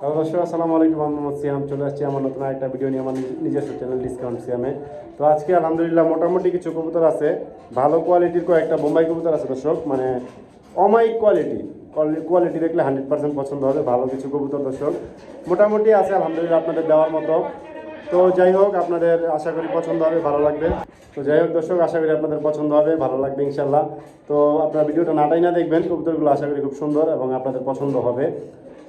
Hello দর্শক, আসসালামু আলাইকুম, আমি মোহাম্মদ সিয়াম। চলে আসছি আমার নতুন একটা ভিডিও নিয়ে, আমার নিজস্ব চ্যানেল ডিসকাউন্ট সিয়ামে তো আজকে আলহামদুলিল্লাহ মোটামুটি কিছু কবুতর আছে। ভালো কোয়ালিটির কয়েকটা বোম্বাই কবুতর আছে দর্শক। মানে অমাইক কোয়ালিটি কোয়ালিটি দেখলে হান্ড্রেড পার্সেন্ট পছন্দ হবে। ভালো কিছু কবুতর দর্শক। মোটামুটি আছে, আলহামদুলিল্লাহ আপনাদের দেওয়ার মতো। তো যাই হোক, আপনাদের আশা করি পছন্দ হবে, ভালো লাগবে। তো যাই হোক দর্শক, আশা করি আপনাদের পছন্দ হবে, ভালো লাগবে ইনশাল্লাহ তো আপনারা ভিডিওটা নাটাই না দেখবেন, কবুতরগুলো আশা করি খুব সুন্দর এবং আপনাদের পছন্দ হবে।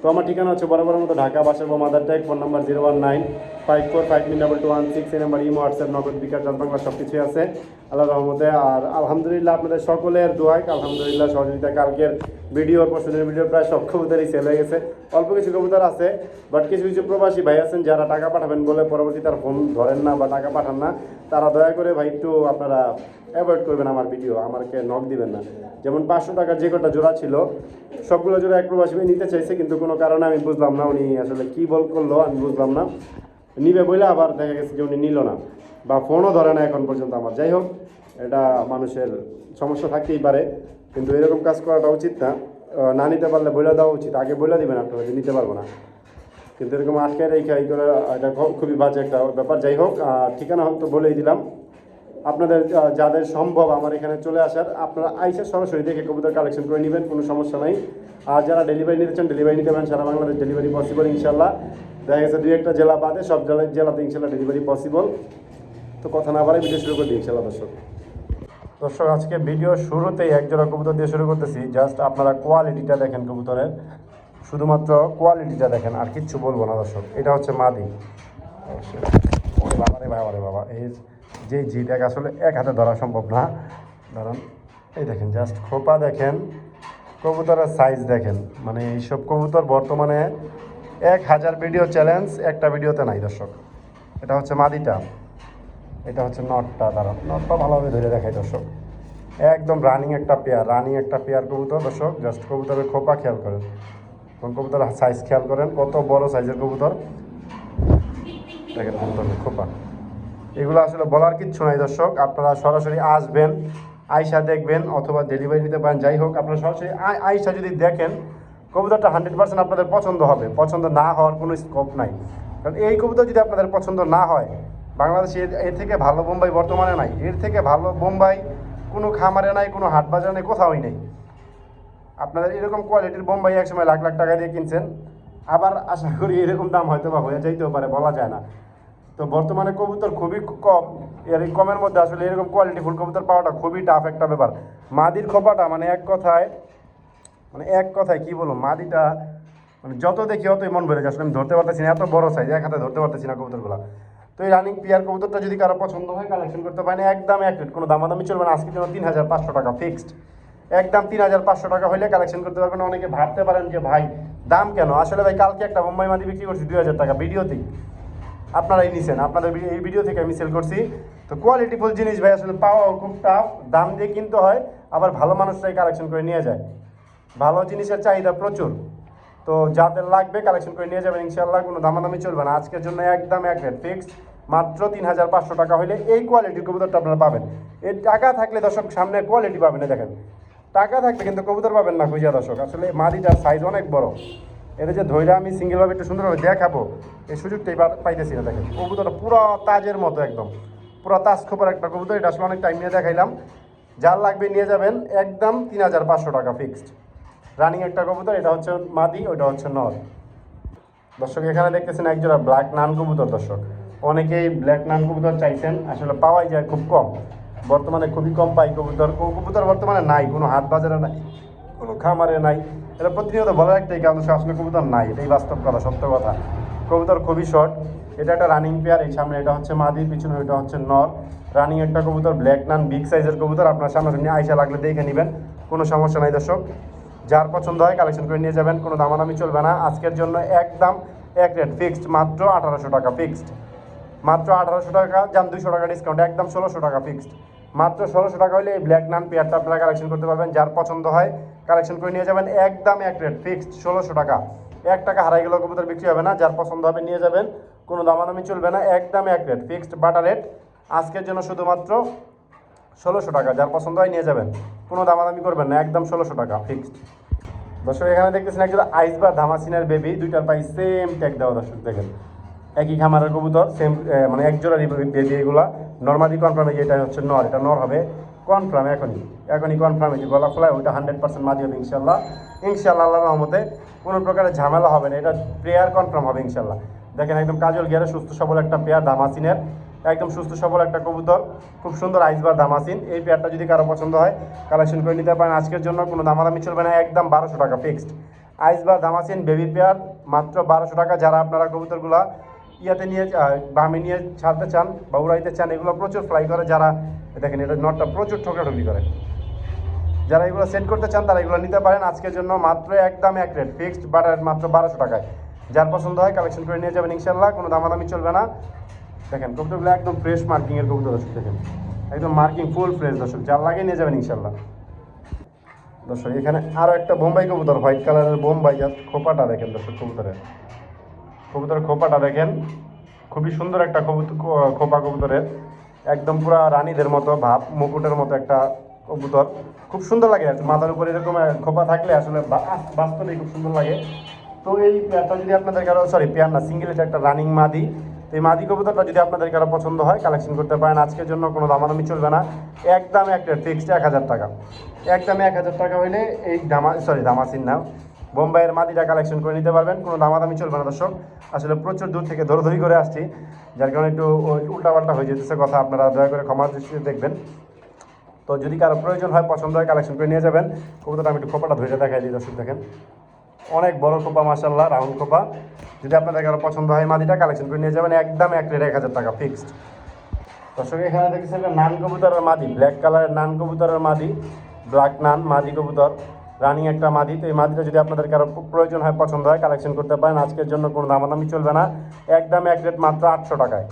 তো আমার ঠিকানা হচ্ছে বরাবর মতো Dhaka Basabo Madartek, phone number zero one nine, five four five nine double two one six, এই number Imo, WhatsApp, Nagad bKash জনপাংলা সব কিছুই আছে। আল্লাহ রহমতে। আর আলহামদুলিল্লাহ আপনাদের সকলের দোয়াই আলহামদুলিল্লাহ সহযোগিতা, কালকের ভিডিওর পছন্দের ভিডিও প্রায় সব কবুতরই সেল হয়ে গেছে। অল্প কিছু কবুতর আছে বাট কিছু কিছু প্রবাসী ভাই আছেন, যারা টাকা পাঠাবেন বলে পরবর্তী তার ফোন ধরেন না বা টাকা পাঠান না, তারা দয়া করে ভাই একটু আপনারা অ্যাভয়েড করবেন আমার ভিডিও আমাকে নক দিবেন না। যেমন পাঁচশো টাকার যে কটা জোড়া ছিল, সবগুলো জোড়া এক প্রবাসী ভাই নিতে চাইছে, কিন্তু কোনো কারণে আমি বুঝলাম না উনি আসলে কী বল করল, আমি বুঝলাম না। নিবে বলে আবার দেখা গেছে যে উনি নিল না, বা ফোনও ধরে না এখন পর্যন্ত আমার। যাই হোক, এটা মানুষের সমস্যা থাকতেই পারে। কিন্তু এরকম কাজ করাটা উচিত না। না নিতে পারলে বলে দেওয়া উচিত। আগে বলে দিবেন আপনারা যে নিতে পারব না। কিন্তু এরকম আটকে রেখে এই করে এটা খুবই বাজে একটা ব্যাপার। যাই হোক ঠিকানা তো বলেই দিলাম। আপনাদের যাদের সম্ভব আমার এখানে চলে আসার, আপনারা আইসা সরাসরি দেখে কবুতর কালেকশন করে নেবেন, কোনো সমস্যা নাই। আর যারা ডেলিভারি নিতে চান ডেলিভারি নিতে পারেন, সারা বাংলাদেশ ডেলিভারি পসিবল ইনশাল্লাহ। দেখা গেছে দুই একটা জেলা বাদে, সব জেলা জেলাতে ইনশাল্লাহ ডেলিভারি পসিবল তো কথা না বাড়ে ভিডিও শুরু করে দিই ইনশাল্লাহ দর্শক। দর্শক, আজকে ভিডিও শুরুতেই একজোড়া কবুতর দিয়ে শুরু করতেছি। জাস্ট আপনারা কোয়ালিটিটা দেখেন কবুতরের। শুধুমাত্র কোয়ালিটিটা দেখেন, আর কিচ্ছু বলব না দর্শক। এটা হচ্ছে মাদি। বাবা রে বাবা রে বাবা। এই যে জিটাকে আসলে এক হাতে ধরা সম্ভব না। ধরুন, এই দেখেন, জাস্ট খোপা দেখেন, কবুতরের সাইজ দেখেন। মানে এইসব কবুতর বর্তমানে এক হাজার ভিডিও চ্যালেঞ্জ একটা ভিডিওতে নাই দর্শক। এটা হচ্ছে মাদিটা। এটা হচ্ছে নটটা দাঁড়ান নটটা ভালোভাবে ধরে দেখাই, দর্শক। একদম রানিং একটা পেয়ার রানিং একটা পেয়ার কবুতর, দর্শক। জাস্ট কবুতরের খোপা খেয়াল করেন। কোন কবুতরের সাইজ খেয়াল করেন, কত বড় সাইজের কবুতর। দেখেন খোপা। এগুলো আসলে বলার কিচ্ছু নাই, দর্শক। আপনারা সরাসরি আসবেন আয়সা দেখবেন, অথবা ডেলিভারি নিতে পারেন, যাই হোক, আপনারা সরাসরি আয়সা যদি দেখেন, কবুতরটা হান্ড্রেড পার্সেন্ট আপনাদের পছন্দ হবে। পছন্দ না হওয়ার কোনো স্কোপ নাই। কারণ এই কবুতর যদি আপনাদের পছন্দ না হয় বাংলাদেশে এর- থেকে ভালো বোম্বাই বর্তমানে নাই। এর থেকে ভালো বোম্বাই কোনো খামারে নাই, কোনো হাট বাজারে নেই, কোথাওই নেই। আপনাদের এরকম কোয়ালিটির বোম্বাই একসময় লাখ লাখ টাকা দিয়ে কিনছেন। আবার আশা করি এরকম দাম হয়তো বা হয়ে যাইতেও পারে, বলা যায় না। তো বর্তমানে কবুতর খুবই কম। এর কমের মধ্যে আসলে এরকম কোয়ালিটি ফুল কবুতর পাওয়াটা খুবই টাফ একটা ব্যাপার। মাদির খোপাটা মানে এক কথায় মানে এক কথায় কি বলব, মাদিটা মানে যত দেখি অতই মন ভরে আসলে আমি ধরতে পারতেছি না, এত বড় সাইজ এক হাতে ধরতে পারতেছি না কবুতরগুলো। তো এই রানিং পিয়ার কবুতরটা যদি কারও পছন্দ হয় কালেকশন করতে পারেন। একদম এক রেট কোনো দামাদামি চলবে না। আজকের জন্য তিন হাজার পাঁচশো টাকা ফিক্সড একদম তিন হাজার পাঁচশো টাকা হলে কালেকশন করতে পারবেন। অনেকে ভাবতে পারেন যে, ভাই, দাম কেন? আসলে ভাই, কালকে একটা বোম্বাই মাদি বিক্রি করছি দুই হাজার টাকা ভিডিওতেই। আপনারাই নিছেন। আপনাদের এই ভিডিও থেকে আমি সেল করছি। তো কোয়ালিটিফুল জিনিস ভাই, আসলে পাওয়াও খুব টাফ দাম দিয়ে কিনতে হয়, আবার ভালো মানুষরাই কালেকশন করে নিয়ে যায়। ভালো জিনিসের চাহিদা প্রচুর। তো যাদের লাগবে কালেকশন করে নিয়ে যাবেন। ইনশাল্লাহ কোনো দামাদামি চলবে না। আজকের জন্য একদম এক রেট ফিক্সড মাত্র তিন হাজার পাঁচশো টাকা হলে এই কোয়ালিটির কবুতরটা আপনারা পাবেন। এই টাকা থাকলে দর্শক, সামনে কোয়ালিটি পাবেন দেখেন। টাকা থাকলে কিন্তু কবুতর পাবেন না খুঁজিয়া দর্শক। আসলে মাদিটার সাইজ অনেক বড়। এটা যে ধৈর্য আমি সিঙ্গেলভাবে একটু সুন্দরভাবে দেখাবো, এই সুযোগটাই পাইতেছি না, দেখেন। কবুতরটা পুরো তাজের মতো একদম। পুরো তাজ খোপার একটা কবুতর, এটা আসলে অনেক টাইম নিয়ে দেখাইলাম। যার লাগবে নিয়ে যাবেন একদম তিন হাজার পাঁচশো টাকা ফিক্সড রানিং একটা কবুতর, এটা হচ্ছে মাদি, ওইটা হচ্ছে নর। দর্শক, এখানে দেখতেছেন একজোড়া ব্ল্যাক নান কবুতর, দর্শক। অনেকেই ব্ল্যাক নান কবুতর চাইছেন, আসলে পাওয়াই যায় খুব কম। বর্তমানে খুবই কম পাই কবুতর। কবুতর বর্তমানে নাই, কোনো হাট বাজারে নাই, কোনো খামারে নাই। এটা প্রতিনিয়ত বলার একটাই কারণ আসলে কবুতর নাই, এটাই বাস্তব কথা, সত্য কথা। কবুতর খুবই শর্ট এটা একটা রানিং পেয়ার এই সামনে এটা হচ্ছে মাদি পিছনে এটা হচ্ছে নর। রানিং একটা কবুতর ব্ল্যাক নান বিগ সাইজের কবুতর, আপনার সামনে আইসা লাগলে দেখে নেবেন, কোনো সমস্যা নাই দর্শক। যার পছন্দ হয় কালেকশন করে নিয়ে যাবেন, কোনো দামাদামি চলবে না। আজকের জন্য একদম এক রেট ফিক্সড মাত্র আঠারোশো টাকা ফিক্সড মাত্র আঠারোশো টাকা যান দুশো টাকা ডিসকাউন্ট একদম ষোলোশো টাকা ফিক্সড মাত্র ষোলোশো টাকা হলে এই ব্ল্যাক নান পেয়ারটা আপনারা কালেকশন করতে পারবেন, যার পছন্দ হয় কালেকশন করে নিয়ে যাবেন, একদম এক রেট ফিক্সড ষোলোশো টাকা। এক টাকা হারাই গেলেও কবুতর বিক্রি হবে না, যার পছন্দ হবে নিয়ে যাবেন, কোনো দামাদামি চলবে না, একদম এক রেট ফিক্সড বাটা রেট আজকের জন্য শুধুমাত্র ষোলোশো টাকা, যার পছন্দ হয় নিয়ে যাবেন, কোনো দামাদামি করবেন না, একদম ষোলোশো টাকা ফিক্সড দর্শক, এখানে দেখতেছেন একজন আইসবার ধামাসিনের বেবি দুইটার পাই সেম ট্যাগ দেওয়া, দর্শক, দেখেন। একই খামারের কবুতর সেম মানে এক জোড়ারই বেবি এগুলা নর্মালি কনফার্মে যেটা হচ্ছে নর, এটা নর হবে কনফার্ম এখনই। এখনই কনফার্মে যে গলা ফোলায় ওইটা হান্ড্রেড পার্সেন্ট মাদি হবে ইনশাল্লাহ ইনশাল্লাহ আল্লাহ রহমতে কোনো প্রকারের ঝামেলা হবে না, এটা প্রেয়ার কনফার্ম হবে ইনশাল্লাহ দেখেন একদম কাজল গিয়ারে সুস্থ সবল একটা পেয়ার দামাসিনের একদম সুস্থ সবল একটা কবুতর, খুব সুন্দর আইসবার দামাসিন এই পেয়ারটা যদি কারও পছন্দ হয় কালেকশন করে নিতে পারেন। আজকের জন্য কোনো দামাদামি চলবে না, একদম বারোশো টাকা fixed ice bar damascene baby pair মাত্র বারোশো টাকা। যারা আপনারা কবুতরগুলা ইয়াতে নিয়ে বামে নিয়ে ছাড়তে চান বা উড়াইতে চান, এগুলো প্রচুর ফ্লাই করে যারা, দেখেন এটা নটটা প্রচুর ঠোকাঠুকি করে। যারা এগুলো সেট করতে চান, তারা এগুলো নিতে পারেন। আজকের জন্য মাত্র একদম এক রেট ফিক্সড বাট মাত্র বারোশো টাকায়। যার পছন্দ হয় কালেকশন করে নিয়ে যাবেন ইনশাল্লাহ কোনো দামাদামি চলবে না। দেখেন কবুতরগুলো একদম ফ্রেশ মার্কিংয়ের কবুতর দর্শক, দেখেন। একদম মার্কিং ফুল ফ্রেশ দর্শক, যার লাগে নিয়ে যাবেন ইনশাল্লাহ দর্শক, এখানে আরও একটা বোম্বাই কবুতর হোয়াইট কালারের বোম্বাই যার খোপাটা দেখেন দর্শক কবুতরের। কবুতরের খোপাটা দেখেন। খুবই সুন্দর একটা কবুতর খোপা কবুতরের। একদম পুরা রানীদের মতো, ভাব মুকুটের মতো একটা কবুতর। খুব সুন্দর লাগে। মাথার উপরে এরকম খোপা থাকলে আসলে বাস্তবেই খুব সুন্দর লাগে। তো এই পেয়ারটা যদি আপনাদের কারও সরি পেয়ার না সিঙ্গেল এটা একটা রানিং মাদি। তো এই মাদি কবুতরটা যদি আপনাদের কারও পছন্দ হয় কালেকশন করতে পারেন। আজকের জন্য কোনো দামাদামি চলবে না। একদম একটা ফিক্সড এক হাজার টাকা। একদম এক হাজার টাকা হইলে এই দামা সরি দামাসিন না। বোম্বাইয়ের মাদিটা কালেকশন করে নিতে পারবেন। কোনো দামাদামি চলবে না, দর্শক। আসলে প্রচুর দূর থেকে ধরধরি করে আসছি, যার কারণে একটু উল্টাপাল্টা হয়ে যেতেছে কথা। আপনারা দয়া করে ক্ষমার দৃষ্টিতে দেখবেন। তো যদি কারও প্রয়োজন হয়, পছন্দ হয় কালেকশন করে নিয়ে যাবেন। কবুতরটা আমি একটু খোপাটা ধরে দেখাই দিই, দর্শক দেখেন। অনেক বড় খোপা মাসাল্লাহ রাউন্ড খোপা। যদি আপনাদের কারও পছন্দ হয় মাদিটা কালেকশন করে নিয়ে যাবেন। একদম এক রেট এক হাজার টাকা ফিক্সড দর্শক, এখানে দেখেছেন নান কবুতরের মাদি ব্ল্যাক কালারের নান কবুতরের মাদি ব্ল্যাক নান মাদি কবুতর। রানিং একটা মাদি, তো এই মাদিটা যদি আপনাদের কারও প্রয়োজন হয়, পছন্দ হয় কালেকশন করতে পারেন। আজকের জন্য কোনো দামাদামি চলবে না। একদম এক রেট মাত্র আটশো টাকায়।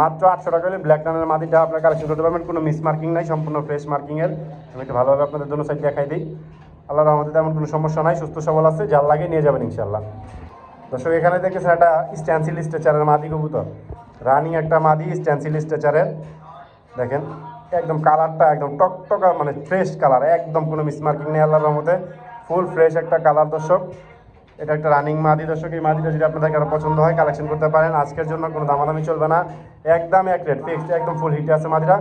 মাত্র আটশো টাকা হলে ব্ল্যাক নানের মাদিটা আপনারা কালেকশন করতে পারবেন। কোনো মিস মার্কিং নাই, সম্পূর্ণ ফ্রেশ মার্কিংয়ের আমি একটু ভালোভাবে আপনাদের জন্য সাইড দেখাই দিই। আল্লাহ রহমতে তেমন কোনো সমস্যা নাই, সুস্থ সবল আছে, যার লাগে নিয়ে যাবেন ইনশাল্লাহ দর্শক, এখানে দেখেছেন একটা স্ট্যান্সিল স্ট্রেচারের মাদি কবুতর। রানিং একটা মাদি স্ট্যান্সিল স্ট্রেচারের দেখেন। একদম কালারটা একদম টকটকা মানে ফ্রেশ কালার একদম কোনো মিসমার্কিং নেই আল্লাহর রহমতে। ফুল ফ্রেশ একটা কালার দর্শক। এটা একটা রানিং মাদি দর্শক, এই মাদিটা যদি আপনাদের কারও পছন্দ হয় কালেকশন করতে পারেন। আজকের জন্য কোনো দামাদামি চলবে না। একদম এক রেট ফিক্সড একদম ফুল হিটে আছে মাদিটা।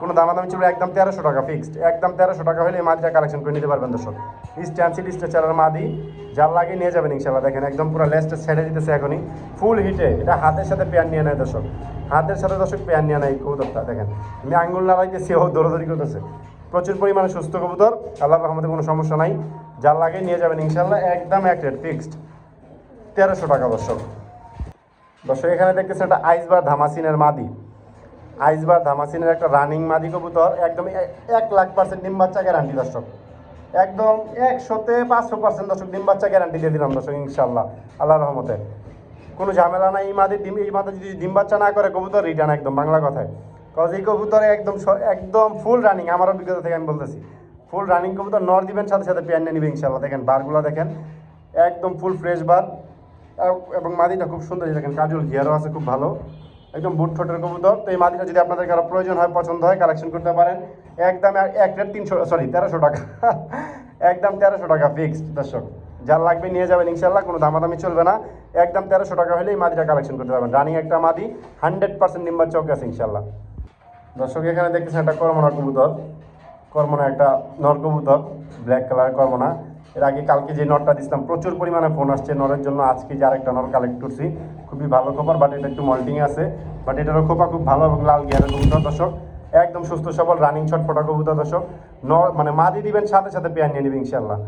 কোনো দামাদামি চলবে একদম তেরোশো টাকা ফিক্সড একদম তেরোশো টাকা হলে এই মাদিটা কালেকশন করে নিতে পারবেন দর্শক। স্ট্যান্সিল স্ট্রেচারের মাদি, যার লাগে নিয়ে যাবেন ইনশাল্লাহ দেখেন একদম পুরো লেস্টে ছেড়ে দিতেছে এখনই। ফুল হিটে এটা হাতের সাথে পেয়ার নিয়ে নেয় দর্শক। হাতের সাথে দর্শক পেয়ার নিয়ে নেয় কবুতরটা, দেখেন। আমি আঙ্গুল নাড়াইতেছি, ও দৌড়াদৌড়ি করতেছে। প্রচুর পরিমাণে সুস্থ কবুতর, আল্লাহর রহমতে কোনো সমস্যা নাই। যার লাগে নিয়ে যাবেন ইনশাল্লাহ একদম এক রেট ফিক্সড তেরোশো টাকা দর্শক। দর্শক, এখানে দেখতেছেন একটা আইসবার ধামাসিনের মাদি। আইসবার ধামাসিনের একটা রানিং মাদি কবুতর, একদম এক লাখ পার্সেন্ট ডিম বাচ্চা গ্যারান্টি দর্শক। একদম একশোতে পাঁচশো পার্সেন্ট দর্শক ডিম বাচ্চা গ্যারান্টি দিয়ে দিলাম দর্শক, ইনশাল্লাহ, আল্লাহর রহমতে। কোনো ঝামেলা নাই এই মাদি ডিম এই মাদে যদি ডিম বাচ্চা না করে, কবুতর রিটার্ন একদম বাংলা কথায়। কজ এই কবুতরে একদম একদম ফুল রানিং আমার অভিজ্ঞতা থেকে আমি বলতেছি। ফুল রানিং কবুতর নর দিবেন, সাথে সাথে প্যান নিয়ে ইনশাল্লাহ। দেখেন, বারগুলো দেখেন, একদম ফুল ফ্রেশ বার। এবং মাদিটা খুব সুন্দর দেখেন, কাজল ঘিয়ারও আছে, খুব ভালো। একদম বুট ঠোঁটের কবুতর। তো এই মাদিটা যদি আপনাদের কারও প্রয়োজন হয়, পছন্দ হয় কালেকশন করতে পারেন। একদম এক- রেট তিনশো সরি তেরোশো টাকা। একদম তেরোশো টাকা ফিক্সড দর্শক। যার লাগবে নিয়ে যাবেন ইনশাল্লাহ কোনো দামাদামি চলবে না। একদম তেরোশো টাকা হলে এই মাদিটা কালেকশন করতে পারবেন। রানিং একটা মাদি হান্ড্রেড পার্সেন্ট নিম্বার চৌক আছে ইনশাল্লাহ দর্শক, এখানে দেখতেছেন একটা কর্মনা কবুতর। কর্মনা একটা নর কবুতর ব্ল্যাক কালার কর্মনা। এর আগে কালকে যে নরটা দিছিলাম, প্রচুর পরিমাণে ফোন আসছে নরের জন্য। আজকে যে আরেকটা নর কালেক্ট করছি, খুবই ভালো খবর বাট এটা একটু মল্টিং আছে। বাট এটারও খোপা খুব ভালো এবং লাল গিয়ারের কবুতর দর্শক। একদম সুস্থ, সবল রানিং শট ফোটা কবুতর দর্শক। নর মানে মাদি দিবেন, সাথে সাথে পেয়ার নিয়ে নেবে ইনশাল্লাহ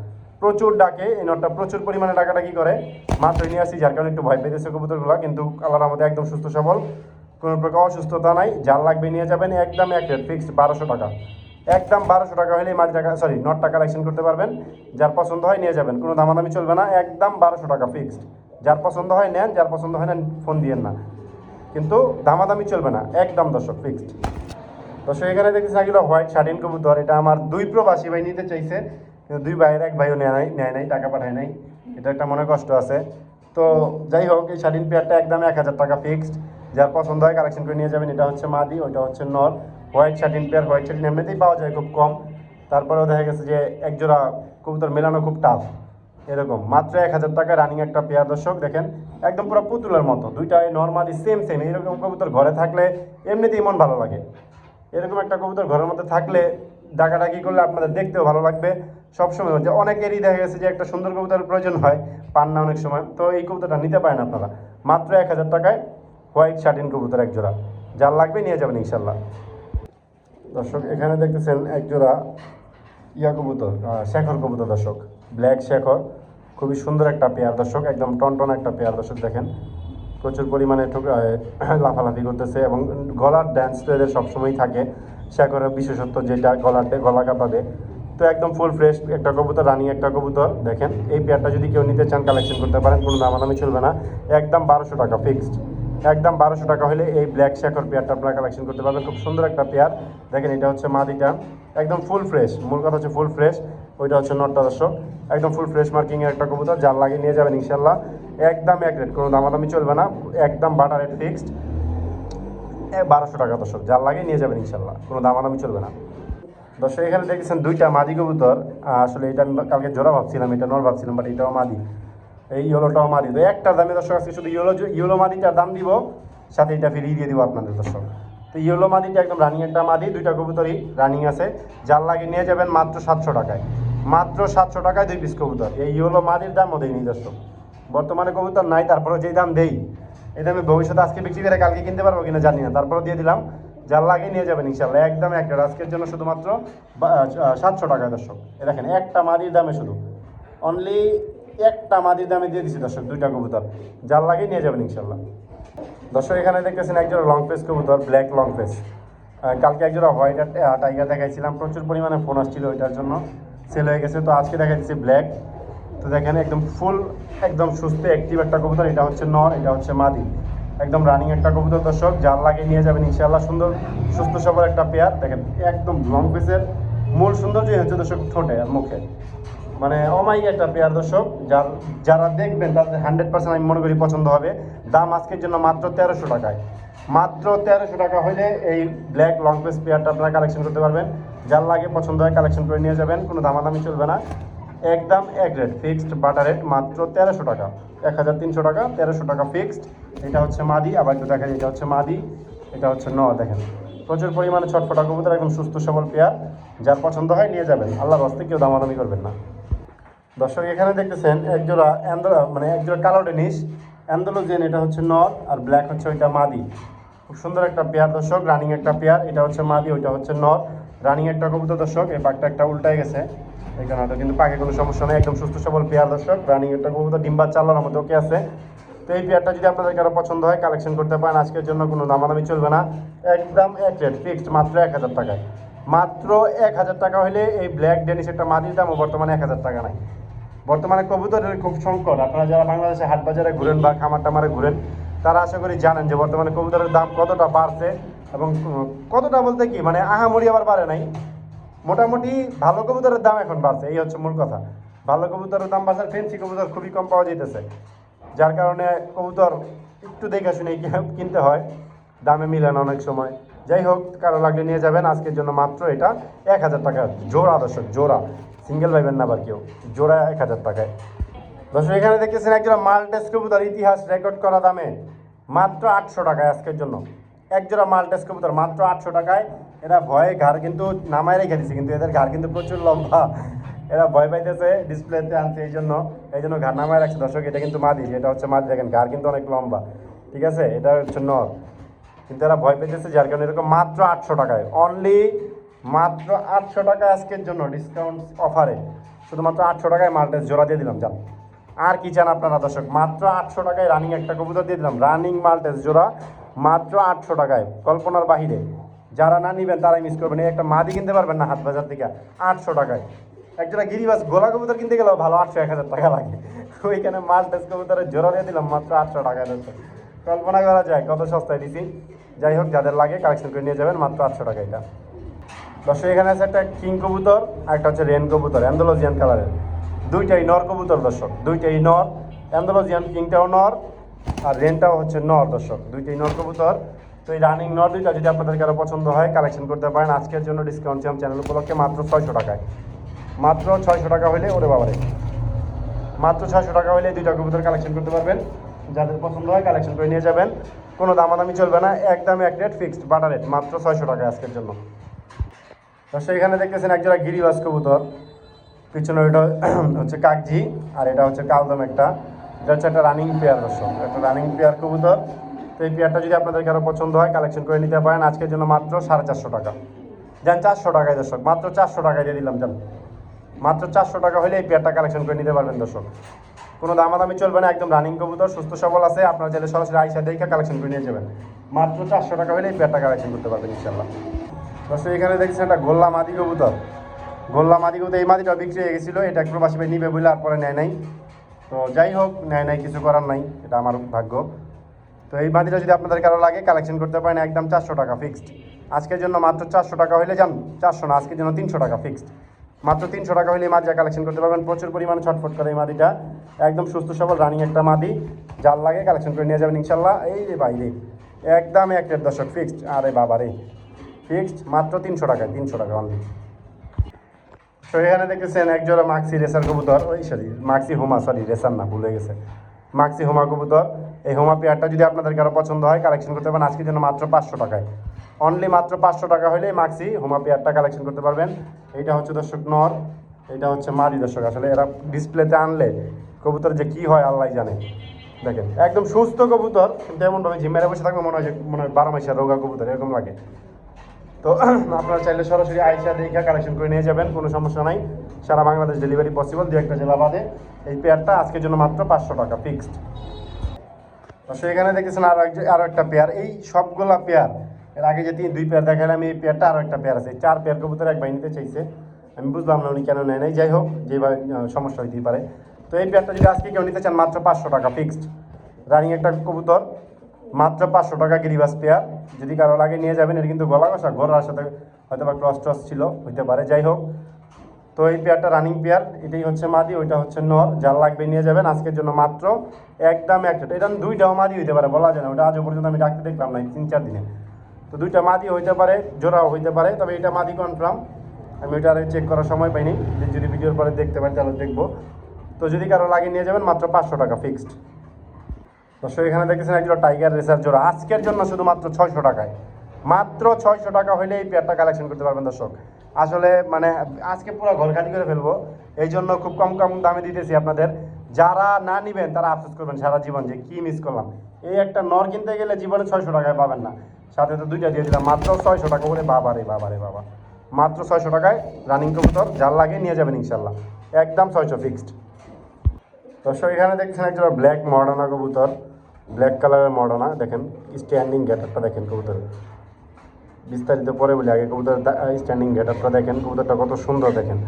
প্রচুর ডাকে, এই নটটা প্রচুর পরিমাণে ডাকাটা কি করে। মাত্র নিয়ে আসি যার কারণে একটু ভয় পেয়েছে কবুতরগুলো, কিন্তু আল্লাহর আমাদের একদম সুস্থ, সবল। কোনো প্রকার অসুস্থতা নাই, যার লাগবে নিয়ে যাবেন, একদম এক রেট ফিক্সড বারোশো টাকা। একদম বারোশো টাকা হলে মাঝ টাকা সরি নট টাকা কালেকশন করতে পারবেন। যার পছন্দ হয় নিয়ে যাবেন। কোনো দামাদামি চলবে না। একদম বারোশো টাকা ফিক্সড যার পছন্দ হয় নেন, যার পছন্দ হয় না ফোন দিয়েন না। কিন্তু দামাদামি চলবে না। একদম দর্শক ফিক্সড দর্শক, এখানে দেখতেছি নাকি হোয়াইট শার্টিন কবুতর। এটা আমার দুই প্রবাসী ভাই নিতে চাইছে। কিন্তু দুই ভাইয়ের, এক ভাইও নেয় নাই নেয় নাই, টাকা পাঠায় নাই। এটা একটা মনে কষ্ট আছে। তো যাই হোক, এই শার্টিন পেয়ারটা একদম এক হাজার টাকা ফিক্সড যার পছন্দ হয় কালেকশন করে নিয়ে যাবেন। এটা হচ্ছে মাদি, ওইটা হচ্ছে নর। White satin pair, white satin এমনিতেই পাওয়া যায় খুব কম। তারপরেও দেখা গেছে যে এক জোড়া কবুতর মেলানো খুব টাফ এরকম, মাত্র এক হাজার টাকা রানিং একটা পেয়ার দর্শক, দেখেন, একদম পুরো পুতুলের মতো। দুইটাই নর্মালি সেম সেম এরকম কবুতর ঘরে থাকলে এমনিতেই মন ভালো লাগে। এরকম একটা কবুতর ঘরের মধ্যে থাকলে ডাকাডাকি করলে আপনাদের দেখতেও ভালো লাগবে। সবসময় যে অনেকেরই দেখা গেছে যে একটা সুন্দর কবুতরের প্রয়োজন হয়, পান না অনেক সময়। তো এই কবুতরটা নিতে পারেন আপনারা। মাত্র এক হাজার টাকায় হোয়াইট শার্টিন কবুতর এক জোড়া যার লাগবে নিয়ে যাবেন ইনশাল্লাহ দর্শক, এখানে দেখতেছেন একজোড়া ইয়া কবুতর শেখর কবুতর দর্শক, ব্ল্যাক শেখর। খুবই সুন্দর একটা পেয়ার দর্শক, একদম টনটন একটা পেয়ার দর্শক দেখেন। প্রচুর পরিমাণে লাফালাফি করতেছে এবং গলার ড্যান্স তো এদের সবসময়ই থাকে। শেখরের বিশেষত্ব যেটা গলার গলা কাঁপাবে। তো একদম ফুল ফ্রেশ একটা কবুতর রানি একটা কবুতর, দেখেন। এই পেয়ারটা যদি কেউ নিতে চান কালেকশন করতে পারেন, কোনো দামাদামি চলবে না। একদম বারোশো টাকা ফিক্সড একদম বারোশো টাকা হলে এই ব্ল্যাক শেখর পেয়ারটা আপনারা কালেকশন করতে পারবেন। খুব সুন্দর একটা পেয়ার দেখেন, এটা হচ্ছে মাদিটা। একদম ফুল ফ্রেশ মূল কথা হচ্ছে ফুল ফ্রেশ ওইটা হচ্ছে নটটা দর্শক একদম ফুল ফ্রেশ মার্কিংয়ের একটা কবুতর, যার লাগিয়ে নিয়ে যাবেন ইনশাল্লাহ একদম এক রেট কোনো দামাদামি চলবে না। একদম বাটার রেট ফিক্সড বারোশো টাকা দর্শক, যার লাগিয়ে নিয়ে যাবেন ইনশাল্লাহ কোনো দামাদামি চলবে না। দর্শক, এখানে দেখেছেন দুইটা মাদি কবুতর। আসলে এটা আমি কালকে জোড়া ভাবছিলাম, এটা নর ভাবছিলাম বাট এটাও মাদি। এই ইয়েলোটাও মাদি তো একটার দামে দর্শক আজকে শুধু ইয়েলো ইয়েলো মাদিটার দাম দিব, সাথে এটা ফিরিয়ে দিয়ে দিব আপনাদের দর্শক। তো ইয়েলো মাদিটা একদম রানিং একটা মাদি, দুইটা কবুতরই রানিং আছে। যার লাগে নিয়ে যাবেন মাত্র সাতশো টাকায়। মাত্র সাতশো টাকায় দুই পিস কবুতর। এই ইয়েলো মাদির দামও দেয়নি দর্শক। বর্তমানে কবুতর নাই তারপরে যেই দাম দেই, এই দামে ভবিষ্যতে আজকে বিক্রি করে কালকে কিনতে পারব কিনা জানি না। তারপরে দিয়ে দিলাম। যার লাগে নিয়ে যাবেন ইনশাল্লাহ একদম একটা আজকের জন্য শুধুমাত্র সাতশো টাকা দর্শক। এ দেখেন, একটা মাদির দামে শুধু। অনলি একটা মাদির দামে দিয়ে দিচ্ছি দর্শক, দুইটা কবুতর। যার লাগে নিয়ে যাবেন ইনশাল্লাহ। দর্শক, এখানে দেখতেছেন একজোড়া লং ফেস কবুতর ব্ল্যাক লং ফেস কালকে একজোড়া হোয়াইট টাইগার দেখাইছিলাম। প্রচুর পরিমাণে ফোন আসছিল ওইটার জন্য। সেল হয়ে গেছে, তো আজকে দেখা যাচ্ছে ব্ল্যাক তো দেখেন, একদম ফুল একদম সুস্থ অ্যাক্টিভ একটা কবুতর। এটা হচ্ছে নর, এটা হচ্ছে মাদি। একদম রানিং একটা কবুতর, দর্শক। যার লাগে নিয়ে যাবেন ইনশাআল্লাহ সুন্দর, সুস্থ সবল একটা পেয়ার দেখেন, একদম লং ফেসের মূল সৌন্দর্যই হচ্ছে দর্শক ঠোঁটে আর মুখে। মানে অমাইক একটা পেয়ার দর্শক, যার, যারা দেখবেন তাদের হান্ড্রেড পার্সেন্ট আমি মনে করি পছন্দ হবে। দাম আজকের জন্য মাত্র তেরোশো টাকায়। মাত্র তেরোশো টাকা হলে এই ব্ল্যাক লং পেস পেয়ারটা আপনারা কালেকশন করতে পারবেন। যার লাগে পছন্দ হয় কালেকশন করে নিয়ে যাবেন, কোনো দামাদামি চলবে না। একদম এক রেট ফিক্সড বাটার রেট মাত্র তেরোশো টাকা। এক হাজার তিনশো টাকা, তেরোশো টাকা ফিক্সড এটা হচ্ছে মাদি, আবার একটু দেখেন এটা হচ্ছে মাদি, এটা হচ্ছে ন, দেখেন। প্রচুর পরিমাণে ছটফটা কবুতর, একদম সুস্থ সবল পেয়ার যার পছন্দ হয় নিয়ে যাবেন। আল্লাহর হস্তে কেউ দামাদামি করবেন না। দর্শক, এখানে দেখতেছেন একজোড়া অ্যান্ডোলা মানে একজোড়া কালো টেনিস অ্যান্ডোলোজেন এটা হচ্ছে নর আর ব্ল্যাক হচ্ছে ওইটা মাদি। খুব সুন্দর একটা পেয়ার দর্শক, রানিং একটা পেয়ার, এটা হচ্ছে মাদি, ওইটা হচ্ছে নর রানিং একটা কবুতর দর্শক, এই পাকটা একটা উল্টায় গেছে। এখানে হয়তো কিন্তু পাকে কোনো সমস্যা নেই, একদম সুস্থ সবল পেয়ার দর্শক, রানিং একটা কবুতর ডিম্বার চালানোর মধ্যে ওকে আছে। তো এই পেয়ারটা যদি আপনাদের কারও পছন্দ হয় কালেকশন করতে পারেন, আজকের জন্য কোনো দামাদামি চলবে না। একদম এক রেট ফিক্সড মাত্র এক হাজার টাকায়। মাত্র এক হাজার টাকা হলে এই ব্ল্যাক ডেনিস একটা মাদির দামও বর্তমানে এক হাজার টাকা নাই। বর্তমানে কবুতরের খুব সংকট। আপনারা যারা বাংলাদেশে হাট বাজারে ঘুরেন বা খামার টামারে ঘুরেন, তারা আশা করি জানেন যে বর্তমানে কবুতরের দাম কতটা বাড়ছে এবং কতটা বলতে কি মানে আহামরি আবার বাড়ে নাই। মোটামুটি ভালো কবুতরের দাম এখন বাড়ছে, এই হচ্ছে মূল কথা। ভালো কবুতরের দাম বাড়ছে ফেন্সি কবুতর খুবই কম পাওয়া যেতেছে যার কারণে কবুতর একটু দেখে শুনে কিনতে হয়, দামে মিলে না অনেক সময়। যাই হোক, কারও লাগলে নিয়ে যাবেন, আজকের জন্য মাত্র এটা এক হাজার টাকা জোড়া, দর্শক, জোড়া। সিঙ্গেল পাইবেন না আবার কেউ। জোড়া এক হাজার টাকায়। দর্শক, এখানে দেখতেছেন একজোড়া মাল্টেস কবুতর, ইতিহাস রেকর্ড করা দামে মাত্র আটশো টাকায় আজকের জন্য। একজোড়া মাল্টেস কবুতর, মাত্র আটশো টাকায়। এরা ভয়ে ঘাড় কিন্তু নামায় রেখে দিছে, কিন্তু এদের ঘাড় কিন্তু প্রচুর লম্বা। এরা ভয় পাইতেছে ডিসপ্লেতে আনছে এই জন্য এই জন্য ঘাড় নামায় রাখছে। দর্শক, এটা কিন্তু মাদি, এটা হচ্ছে মাদি, দেখেন, ঘাড় কিন্তু অনেক লম্বা। ঠিক আছে? এটা হচ্ছে নর কিন্তু এরা ভয় পেতেছে যার কারণে এরকম মাত্র আটশো টাকায়। অনলি মাত্র আটশো টাকা আজকের জন্য ডিসকাউন্ট অফারে শুধুমাত্র আটশো টাকায় মাল্টেস জোড়া দিয়ে দিলাম, যান। আর কি চান আপনারা, দর্শক? মাত্র আটশো টাকায় রানিং একটা কবুতর দিয়ে দিলাম। রানিং মাল্টেস জোড়া, মাত্র আটশো টাকায়। কল্পনার বাহিরে, যারা না নিবেন, তারাই মিস করবেন। এই একটা মাদি কিনতে পারবেন না হাট বাজার থেকে, আটশো টাকায়। একজোড়া গিরিবাস গোলা কবুতর কিনতে গেলেও ভালো, আটশো, এক হাজার টাকা লাগে। ওইখানে মাল্টেস কবুতরের জোড়া দিয়ে দিলাম, মাত্র আটশো টাকায়, দর্শক। কল্পনা করা যায়, কত সস্তায় দিছি? যাই হোক, যাদের লাগে কালেকশন করে নিয়ে যাবেন, মাত্র আটশো টাকা এটা। দর্শক, এখানে আছে একটা কিং কবুতর আর একটা হচ্ছে রেন কবুতর, অ্যান্ডোলজিয়ান কালারের। দুইটাই নর কবুতর দর্শক, দুইটাই নর, অ্যান্ডোলজিয়ান কিংটাও নর আর রেনটাও হচ্ছে নর দর্শক, দুইটাই নর কবুতর। তো এই রানিং নর দুইটা যদি আপনাদের কারও পছন্দ হয় কালেকশন করতে পারেন। আজকের জন্য ডিসকাউন্ট চ্যানেল উপলক্ষে মাত্র ছয়শো টাকায়। মাত্র ছয়শো টাকা হলে ওরে বাবারে। মাত্র ছয়শো টাকা হলে দুইটা কবুতর কালেকশন করতে পারবেন। যাদের পছন্দ হয় কালেকশন করে নিয়ে যাবেন। কোনো দামাদামি চলবে না, একদম এক রেট ফিক্সড বাটার রেট মাত্র ছয়শো টাকা আজকের জন্য। তো সেখানে দেখতেছেন একজোড়া গিরিবাস কবুতর। পিছনে ওইটা হচ্ছে কাকজি আর এটা হচ্ছে কালদম একটা। এটা হচ্ছে একটা রানিং পেয়ার দর্শক, একটা রানিং পেয়ার কবুতর। তো এই পেয়ারটা যদি আপনাদেরকে কারও পছন্দ হয় কালেকশন করে নিতে পারেন। আজকের জন্য মাত্র সাড়ে চারশো টাকা। যান চারশো টাকায় দর্শক, মাত্র চারশো টাকায় দিয়ে দিলাম যান মাত্র চারশো টাকা হলে এই পেয়ারটা কালেকশন করে নিতে পারবেন দর্শক। কোনো দামাদামি চলবে না, একদম রানিং কবুতর, সুস্থ সবল আছে। আপনারা চাইলে সরাসরি আইসা দেখে কালেকশন করে নিয়ে যাবেন। মাত্র চারশো টাকা হলে এই পেয়ারটা কালেকশন করতে পারবেন ইনশাল্লাহ দর্শক এখানে দেখছেন একটা গোল্লা মাদি কবুতর। গোল্লা মাদি কবুতর, এই মাদিটা বিক্রি হয়ে গেছিল, এটা এক প্রবাসী ভাই নিবে বলে আর পরে নেয় নাই। তো যাই হোক, নেয় নাই, কিছু করার নাই, এটা আমার ভাগ্য। তো এই মাদিটা যদি আপনাদের কারও লাগে কালেকশন করতে পারেন, একদম চারশো টাকা ফিক্সড আজকের জন্য মাত্র চারশো টাকা হলে যান, চারশো না, আজকের জন্য তিনশো টাকা ফিক্সড মাত্র তিনশো টাকা হলে এই মাদিটা কালেকশন করতে পারবেন, প্রচুর পরিমাণে ছটফট করে এই মাদিটা। একদম সুস্থ, সবল রানিং একটা মাদি। যার লাগে কালেকশন করে নিয়ে যাবেন ইনশাল্লাহ। এই রে বাইরে একদম এক রেট দর্শক ফিক্সড আরে বাবা রে ফিক্সড মাত্র তিনশো টাকা তিনশো টাকা অনলি তো এখানে দেখতেছেন একজোড়া মাক্সি রেসার কবুতর। ওই সরি মাক্সি হোমা সরি রেসার না, ভুলে গেছে। মাক্সি হোমা কবুতর। এই হোমা পেয়ারটা যদি আপনাদের কারও পছন্দ হয় কালেকশন করতে পারেন আজকের জন্য মাত্র পাঁচশো টাকায়। অনলি মাত্র পাঁচশো টাকা হলে মাক্সি হোমা পেয়ারটা কালেকশন করতে পারবেন। এইটা হচ্ছে দর্শক নর, এটা হচ্ছে মারি দর্শক। আসলে এরা ডিসপ্লেতে আনলে কবুতর যে কি হয়, আল্লাহ জানে। দেখেন, একদম সুস্থ কবুতর, কিন্তু এমনভাবে ঝিমেরে বসে থাকবে মনে হয় যে, মনে হয় বারো মাসের রোগা কবুতর, এরকম লাগে। তো, আপনারা চাইলে সরাসরি আইসা দেখে কালেকশন করে নিয়ে যাবেন, কোনো সমস্যা নাই। সারা বাংলাদেশ ডেলিভারি পসিবল দু একটা জেলা বাদে। এই পেয়ারটা আজকের জন্য মাত্র পাঁচশো টাকা ফিক্সড তো সেখানে দেখেছেন আরও এক আরও একটা পেয়ার এই সবগুলা পেয়ার এর আগে যে তিন দুই পেয়ার দেখালাম এই পেয়ারটা আরও একটা পেয়ার আছে। চার পেয়ার কবুতর এক ভাই নিতে চাইছে। আমি বুঝলাম না উনি কেন নেয় নাই। যাই হোক যেভাবে সমস্যা হইতেই পারে। তো এই পেয়ারটা যদি আজকে কেউ নিতে চান, মাত্র পাঁচশো টাকা ফিক্সড রানিং একটা কবুতর। মাত্র পাঁচশো টাকা গিরিবাস পেয়ার। যদি কারও লাগে নিয়ে যাবেন, এটা কিন্তু গলা কষা গলার সাথে হয়তো বা ক্রস টস ছিল, হইতে পারে, যাই হোক। তো এই পেয়ারটা রানিং পেয়ার, এটাই হচ্ছে মাদি, ওইটা হচ্ছে নর। যার লাগবে নিয়ে যাবেন, আজকের জন্য মাত্র একদম একটা এটা দুইটাও মাদি হইতে পারে, বলা যায় না। ওটা আজও পর্যন্ত আমি ডাকতে দেখলাম না তিন চার দিনে। তো দুইটা মাদি হইতে পারে, জোড়াও হইতে পারে, তবে এটা মাদি কনফার্ম আমি ওইটা আর চেক করার সময় পাইনি। যদি ভিডিওর পরে দেখতে পারি, তাহলে দেখব। তো যদি কারও লাগে নিয়ে যাবেন, মাত্র পাঁচশো টাকা ফিক্সড দর্শক, এখানে দেখতেছেন একজন টাইগার রেসার জোড়া। আজকের জন্য শুধুমাত্র ছয়শো টাকায়। মাত্র ছয়শো টাকা হইলে এই পেয়ারটা কালেকশন করতে পারবেন দর্শক। আসলে মানে আজকে পুরো ঘর খালি করে ফেলব। এই জন্য খুব কম কম দামে দিতেছি আপনাদের। যারা না নিবেন, তারা আফসোস করবেন সারা জীবন যে কি মিস করলাম। এই একটা নর কিনতে গেলে জীবনে ছয়শো টাকায় পাবেন না। সাথে তো দুইটা দিয়ে দিলাম। মাত্র ছয়শো টাকা করে বাবা রে বাবা রে, বাবা। মাত্র ছয়শো টাকায় রানিং কবুতর, যার লাগে নিয়ে যাবেন ইনশাল্লাহ একদম ছয়শো ফিক্সড দর্শক, এখানে দেখছেন একজন ব্ল্যাক মডার্না কবুতর। ব্ল্যাক কালারের মডার্না দেখেন স্ট্যান্ডিং গেটারটা দেখেন কবুতরের। বিস্তারিত পরে বলি, আগে কবুতর স্ট্যান্ডিং গেটারটা দেখেন, কবুতরটা কত সুন্দর দেখেন।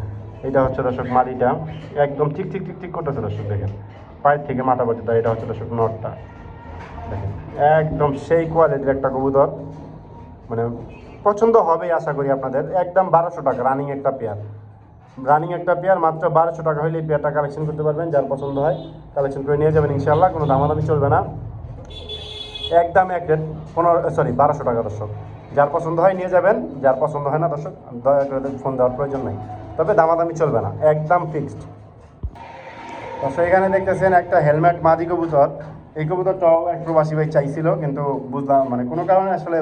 এটা হচ্ছে দর্শক মাটিটা, একদম ঠিক ঠিক ঠিক ঠিক করতেছে দর্শক, দেখেন। পায়ের থেকে মাথা পর্যন্ত এটা হচ্ছে দর্শক নটটা, দেখেন। একদম সেই কোয়ালিটির একটা কবুতর মানে পছন্দ হবেই আশা করি আপনাদের। একদম বারোশো টাকা রানিং একটা পেয়ার রানিং একটা পেয়ার মাত্র বারোশো টাকা হলে এই পেয়ারটা কালেকশন করতে পারবেন, যার পছন্দ হয় কালেকশন করে নিয়ে যাবেন ইনশাল্লাহ কোনো দামাদামি চলবে না। একদম এক রেট পনেরো সরি বারোশো টাকা দর্শক। যার পছন্দ হয় নিয়ে যাবেন, যার পছন্দ হয় না দর্শক, দয়া করে ফোন দেওয়ার প্রয়োজন নেই। তবে দামাদামি চলবে না, একদম ফিক্সড দর্শক, এখানে দেখতেছেন একটা হেলমেট মাদি কবুতর। এই কবুতরটাও এক প্রবাসী ভাই চাইছিল, কিন্তু বুঝলাম মানে কোনো কারণে আসলে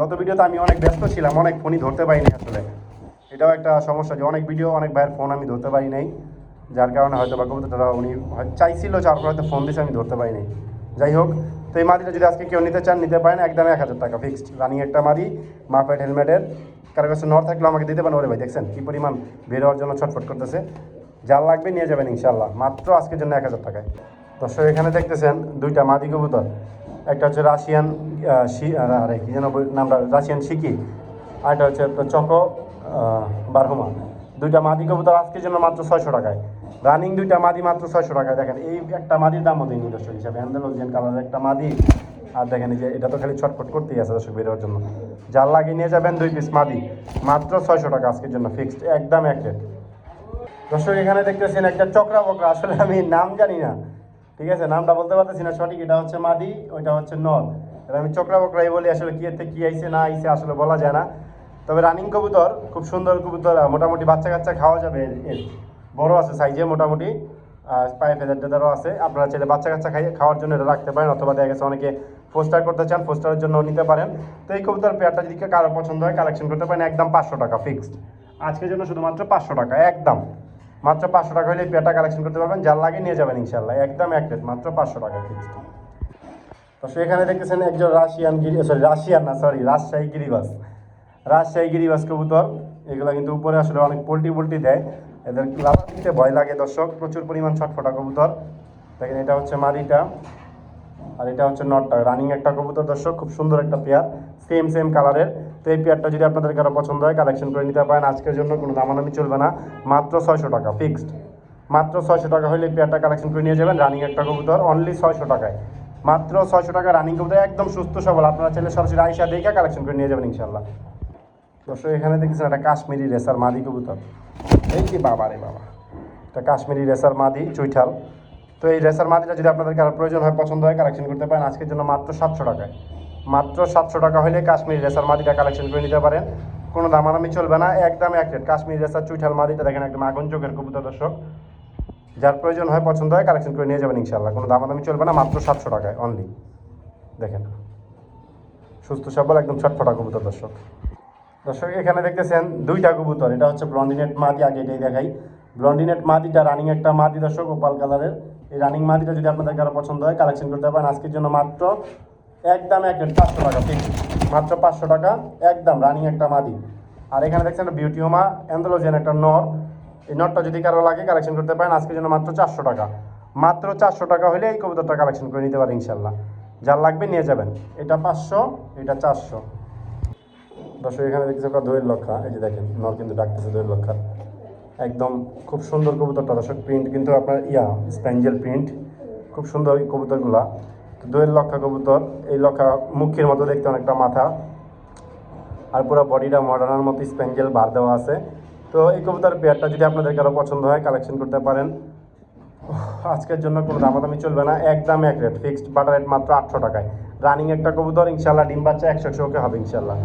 গত ভিডিওতে আমি অনেক ব্যস্ত ছিলাম, অনেক ফোনই ধরতে পারিনি আসলে। এটাও একটা সমস্যা যে অনেক ভিডিও অনেক ভাইয়ের ফোন আমি ধরতে পারি নাই। যার কারণে হয়তো বা কবুতরটা উনি চাইছিল যার হয়তো ফোন দিয়েছে আমি ধরতে পারি নাই। যাই হোক, তো এই মাদিটা যদি আজকে কেউ নিতে চান, নিতে পারেন একদম এক হাজার টাকা ফিক্সড রানিং একটা মাদি মাফেট হেলমেটের। কারও কাছে নর থাকলে আমাকে দিতে পারেন। ওরে ভাই, দেখছেন কী পরিমাণ বের হওয়ার জন্য ছটফট করতেছে। যার লাগবে নিয়ে যাবেন ইনশাল্লাহ মাত্র আজকের জন্য এক হাজার টাকায়। দর্শক, এখানে দেখতেছেন দুইটা মাদি কবুতর। একটা হচ্ছে রাশিয়ান আরে কি যেন নামটা, রাশিয়ান শিকি। আর একটা হচ্ছে চকো বারহুমা দুইটা মাদি কবুতর আজকের জন্য মাত্র ছয়শো টাকায়। রানিং দুইটা মাদি মাত্র ছয়শো টাকায়। দেখেন, এই একটা মাদির দামও দিই দর্শক হিসাবে। অ্যান্ডালোজিয়ান কালারের একটা মাদি। আর দেখেন যে এটা তো খালি ছটফট করতেই আছে দর্শক বেরোর জন্য। যার লাগিয়ে নিয়ে যাবেন দুই পিস মাদি। মাত্র ছয়শো টাকা আজকের জন্য ফিক্সড একদম এক। রেট দর্শক, এখানে দেখতেছেন একটা চক্রা বকরা। আসলে আমি নাম জানি না। ঠিক আছে, নামটা বলতে পারতেছি না সঠিক। এটা হচ্ছে মাদি, ওইটা হচ্ছে এটা আমি চক্রা বকরাই বলি। আসলে কি এতে কি আইছে, না আইছে, আসলে বলা যায় না। তবে রানিং কবুতর, খুব সুন্দর কবুতর মোটামুটি বাচ্চা কাচ্চা খাওয়া যাবে এর- বড় আছে সাইজে মোটামুটি পায়ে ফেদার টেদারও আছে। আপনারা চাইলে বাচ্চা কাচ্চা খাই, খাওয়ার জন্য এটা রাখতে পারেন, অথবা দেখা গেছে অনেকে পোস্টার করতে চান পোস্টারের জন্য নিতে পারেন। তো এই কবুতর পেয়ারটা যদি কারও পছন্দ হয় কালেকশন করতে পারেন, একদম পাঁচশো টাকা ফিক্সড আজকের জন্য শুধুমাত্র পাঁচশো টাকা, একদম। মাত্র পাঁচশো টাকা হলে পেয়ারটা কালেকশন করতে পারবেন, যার লাগে নিয়ে যাবেন ইনশাল্লাহ একদম এক রেট মাত্র পাঁচশো টাকা ফিক্সড তো সেখানে দেখতেছেন একজন রাশিয়ান গিরি সরি রাশিয়ান না সরি রাজশাহী গিরিবাস। রাজশাহী গিরিবাস কবুতর এগুলো কিন্তু উপরে আসলে অনেক পোল্টি পোল্টি দেয়। এদের লাভা দিতে ভয় লাগে দর্শক, প্রচুর পরিমাণ ছটফটা কবুতর। দেখেন এটা হচ্ছে মাদিটা আর এটা হচ্ছে নটটা। রানিং একটা কবুতর দর্শক, খুব সুন্দর একটা পেয়ার সেম সেম কালারের তো এই পেয়ারটা যদি আপনাদের কারও পছন্দ হয় কালেকশন করে নিতে পারেন। আজকের জন্য কোনো দামাদামি চলবে না। মাত্র ছয়শো টাকা ফিক্সড মাত্র ছয়শো টাকা হলে পেয়ারটা কালেকশন করে নিয়ে যাবেন। রানিং একটা কবুতর অনলি ছয়শো টাকায়। মাত্র ছয়শো টাকা রানিং কবুতর, একদম সুস্থ সবল। আপনারা চাইলে সরাসরি আইসা দেখে কালেকশন করে নিয়ে যাবেন ইনশাল্লাহ দর্শক এখানে দেখছেন একটা কাশ্মীরি রেসার মাদি কবুতর। এই কি বাবা রে বাবা। এটা কাশ্মীরি রেসার মাদি, চৈঠাল। তো এই রেসার মাদিটা যদি আপনাদের কারও প্রয়োজন হয়, পছন্দ হয় কালেকশন করতে পারেন। আজকের জন্য মাত্র সাতশো টাকায়। মাত্র সাতশো টাকা হলে কাশ্মীরি রেসার মাদিটা কালেকশন করে নিতে পারেন। কোনো দামাদামি চলবে না, একদম এক রেট কাশ্মীরি রেসার চুইঠাল মাদিটা দেখেন একদম আগুন চোখের কবুতর, দর্শক। যার প্রয়োজন হয়, পছন্দ হয় কালেকশন করে নিয়ে যাবেন ইনশাল্লাহ কোনো দামাদামি চলবে না, মাত্র সাতশো টাকায় অনলি দেখেন। সুস্থ সবল, একদম ছটফটা কবুতর, দর্শক। দর্শক, এখানে দেখতেছেন দুইটা কবুতর। এটা হচ্ছে ব্লন্ডিনেট মাদি, আগে এটাই দেখাই। ব্লন্ডিনেট মাদিটা রানিং একটা মাদি দর্শক ওপাল কালারের এই রানিং মাদিটা যদি আপনাদের কারও পছন্দ হয় কালেকশন করতে পারেন। আজকের জন্য মাত্র একদম এক পাঁচশো টাকা ঠিক মাত্র পাঁচশো টাকা একদম রানিং একটা মাদি। আর এখানে দেখছেন বিউটি হোমা অ্যান্ডোলজিয়ান একটা নর। এই নটটা যদি কারও লাগে কালেকশন করতে পারেন। আজকের জন্য মাত্র চারশো টাকা। মাত্র চারশো টাকা হলে এই কবুতরটা কালেকশন করে নিতে পারেন ইনশাল্লাহ। যার লাগবে নিয়ে যাবেন। এটা পাঁচশো, এটা চারশো। দর্শক, এখানে দেখতেছে আপনার দোয়েল লক্ষা এই যে দেখেন, নর কিন্তু ডাকতেছে দোয়েল লক্ষা একদম খুব সুন্দর কবুতরটা। দর্শক প্রিন্ট কিন্তু আপনার, ইয়া, স্প্যাঞ্জেল প্রিন্ট খুব সুন্দর এই কবুতরগুলা। তো দোয়েল লক্ষা কবুতর, এই লক্ষা মুখের মতো দেখতে অনেকটা মাথা। আর পুরো বডিটা মডার্নার মতো স্প্যাঞ্জেল বার দেওয়া আছে। তো এই কবুতর পেয়ারটা যদি আপনাদের কারও পছন্দ হয় কালেকশন করতে পারেন। আজকের জন্য কোনো দামাদামি চলবে না। একদম এক রেট ফিক্সড বাটার রেট মাত্র আটশো টাকায়। রানিং একটা কবুতর, ইনশাল্লাহ ডিম বাচ্চা একশো একশো ওকে হবে, ইনশাল্লাহ।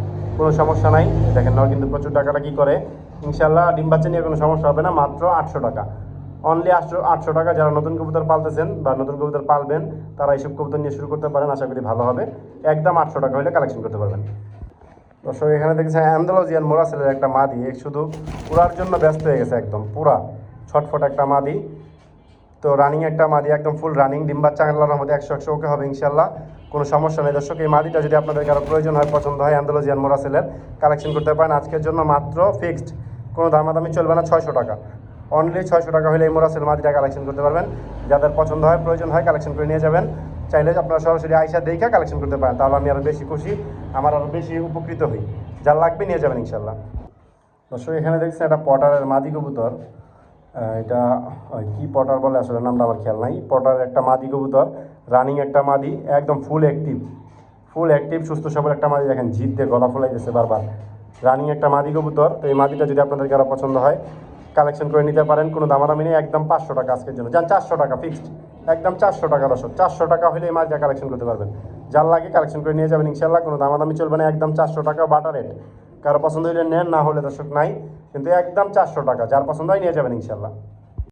কোনো সমস্যা নাই। দেখেন না কিন্তু প্রচুর টাকাটা কি করে? ইনশাল্লাহ ডিম বাচ্চা নিয়ে কোনো সমস্যা হবে না, মাত্র আটশো টাকা। অনলি আটশো আটশো টাকা যারা নতুন কবুতর পালতেছেন বা নতুন কবুতর পালবেন, তারা এইসব কবুতর নিয়ে শুরু করতে পারেন, আশা করি ভালো হবে। একদম আটশো টাকা হলে কালেকশন করতে পারবেন। দর্শক, এখানে দেখছেন অ্যান্ডোলজিয়ান মোরাসেলের একটা মাদি শুধু পুরার জন্য ব্যস্ত হয়ে গেছে একদম, পুরা। ছটফট একটা মাদি। তো রানিং একটা মাদি, একদম ফুল রানিং ডিম্বা চাংলার মধ্যে একশো একশো ওকে হবে ইনশাল্লাহ কোনো সমস্যা নেই। দর্শক, এই মাদিটা যদি আপনাদের কারও প্রয়োজন হয়, পছন্দ হয় অ্যান্ডোলজিয়ান মোরাসেলের কালেকশন করতে পারেন। আজকের জন্য মাত্র ফিক্সড কোনো দামাদামি চলবে না, ছয়শো টাকা। অনলি ছয়শো টাকা হলে এই মোরাসেল মাদিটা কালেকশন করতে পারবেন। যাদের পছন্দ হয়, প্রয়োজন হয় কালেকশন করে নিয়ে যাবেন। চাইলে আপনারা সরাসরি আইসা দেখে কালেকশন করতে পারেন। তাহলে আমি আরও বেশি খুশি, আমার আরও বেশি উপকৃত হই। যার লাগবে নিয়ে যাবেন ইনশাল্লাহ দর্শক, এখানে দেখছেন একটা পটারের মাদি কবুতর। এটা কি পটার বলে আসলে, নামটা আমার খেয়াল নাই। পটারের একটা মাদি কবুতর। রানিং একটা মাদি, একদম ফুল অ্যাক্টিভ ফুল অ্যাক্টিভ সুস্থ, সবল একটা মাদি। দেখেন, জিদ দিয়ে গলা ফুলাই দিচ্ছে বারবার। রানিং একটা মাদি কবুতর, তো এই মাদিটা যদি আপনাদের কারও পছন্দ হয় কালেকশন করে নিতে পারেন। কোনো দামাদামি নেই, একদম পাঁচশো টাকা আজকের জন্য। যান চারশো টাকা ফিক্সড একদম চারশো টাকা দর্শক, চারশো টাকা হলে এই মাদিটা কালেকশন করতে পারবেন। যার লাগে কালেকশন করে নিয়ে যাবেন ইনশাল্লাহ কোনো দামাদামি চলবে না, একদম চারশো টাকা বাটার রেট কারও পছন্দ হলে নেন, না হলে দর্শক নাই। কিন্তু একদম চারশো টাকা, যার পছন্দ হয় নিয়ে যাবেন ইনশাল্লাহ